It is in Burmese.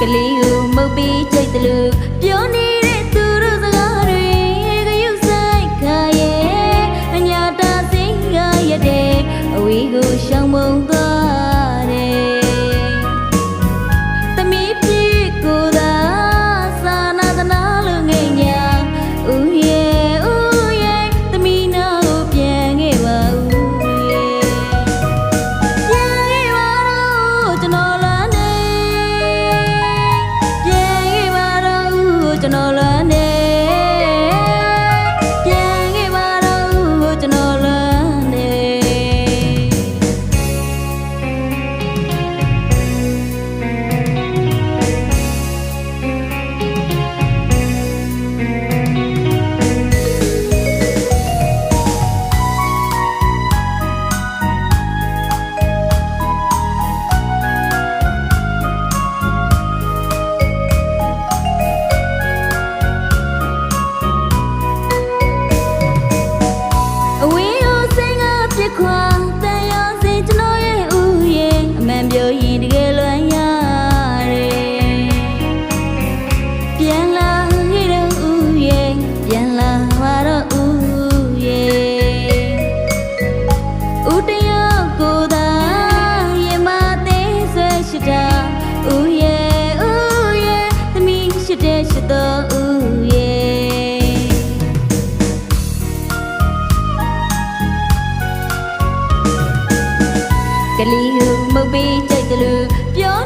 ကလေးကိုမုတ်ပြီးကြိတ်တလူပြောနေ ပေးကြိုက်တယ်လို့ပြော